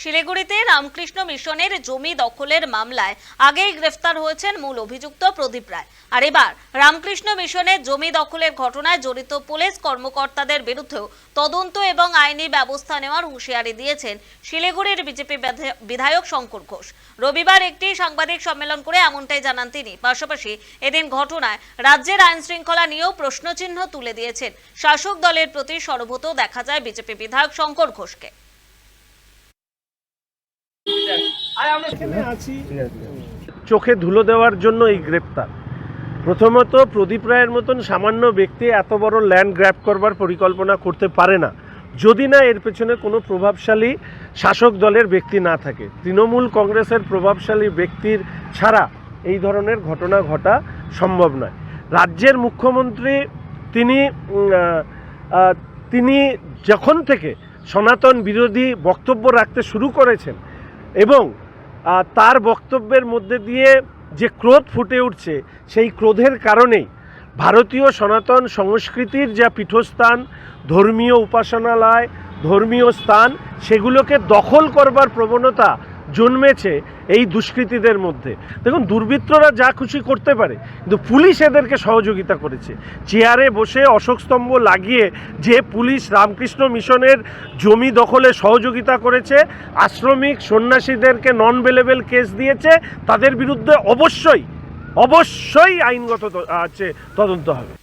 শিলিগুড়িতে রামকৃষ্ণ মিশনের জমি দখলের মামলায় আগেই গ্রেফতার হয়েছেন মূল অভিযুক্ত প্রদীপ রায়। আর এবার রামকৃষ্ণ মিশনের জমি দখলের ঘটনায় জড়িত পুলিশ কর্মকর্তাদের বিরুদ্ধেও তদন্ত এবং আইনি ব্যবস্থা নেওয়ার হুঁশিয়ারি দিয়েছেন শিলিগুড়ির বিজেপি বিধায়ক শঙ্কর ঘোষ। রবিবার একটি সাংবাদিক সম্মেলন করে এমনটাই জানান তিনি। পাশাপাশি এদিন ঘটনায় রাজ্যের আইন শৃঙ্খলা নিয়েও প্রশ্নচিহ্ন তুলে দিয়েছেন। শাসক দলের প্রতি সর্বত দেখা যায় বিজেপি বিধায়ক শঙ্কর ঘোষকে। চোখে ধুলো দেওয়ার জন্য এই গ্রেপ্তার। প্রথমত প্রদীপ রায়ের মতন সামান্য ব্যক্তি এত বড় ল্যান্ড গ্র্যাব করবার পরিকল্পনা করতে পারে না। যদি না এর পেছনে কোনো প্রভাবশালী শাসক দলের ব্যক্তি না থাকে। তৃণমূল কংগ্রেসের প্রভাবশালী ব্যক্তির ছাড়া এই ধরনের ঘটনা ঘটা সম্ভব নয়। রাজ্যের মুখ্যমন্ত্রী তিনি তিনি যখন থেকে সনাতন বিরোধী বক্তব্য রাখতে শুরু করেছেন এবং তার বক্তব্যের মধ্যে দিয়ে যে ক্রোধ ফুটে উঠছে, সেই ক্রোধের কারণেই ভারতীয় সনাতন সংস্কৃতির যা পীঠস্থান, ধর্মীয় উপাসনালয়, ধর্মীয় স্থান, সেগুলোকে দখল করবার প্রবণতা জন্মেছে এই দুষ্কৃতীদের মধ্যে। দেখুন, দুর্বৃত্তরা যা খুশি করতে পারে, কিন্তু পুলিশ এদেরকে সহযোগিতা করেছে। চেয়ারে বসে অশোক স্তম্ভ লাগিয়ে যে পুলিশ রামকৃষ্ণ মিশনের জমি দখলে সহযোগিতা করেছে, আশ্রমিক সন্ন্যাসীদেরকে নন বেলেবেল কেস দিয়েছে, তাদের বিরুদ্ধে অবশ্যই অবশ্যই আইনগত আছে, তদন্ত হবে।